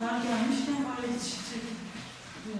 那叫什么玩意儿？直接。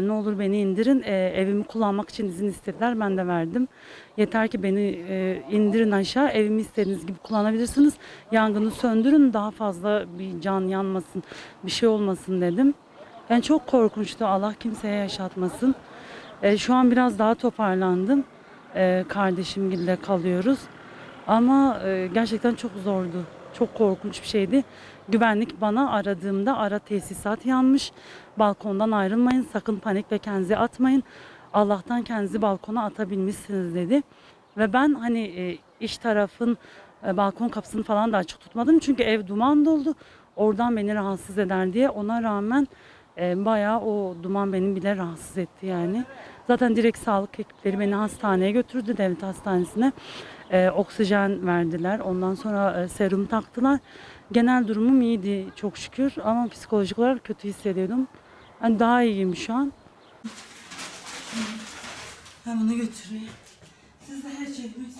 Ne olur beni indirin. Ee, evimi kullanmak için izin istediler. Ben de verdim. Yeter ki beni e, indirin aşağı. Evimi istediğiniz gibi kullanabilirsiniz. Yangını söndürün. Daha fazla bir can yanmasın. Bir şey olmasın dedim. Yani çok korkunçtu. Allah kimseye yaşatmasın. E, şu an biraz daha toparlandım. E, kardeşimgille kalıyoruz. Ama e, gerçekten çok zordu. Çok korkunç bir şeydi. Güvenlik bana aradığımda ara tesisat yanmış. Balkondan ayrılmayın. Sakın panik ve kendinizi atmayın. Allah'tan kendinizi balkona atabilmişsiniz dedi. Ve ben hani e, iş tarafın e, balkon kapısını falan da açık tutmadım. Çünkü ev duman doldu. Oradan beni rahatsız eder diye. Ona rağmen e, bayağı o duman beni bile rahatsız etti yani. Zaten direkt sağlık ekipleri beni hastaneye götürdü devlet hastanesine. E, oksijen verdiler. Ondan sonra e, serum taktılar. Genel durumum iyiydi çok şükür ama psikolojik olarak kötü hissediyordum. Yani daha iyiyim şu an. Ben bunu götüreyim. Siz de her şeyi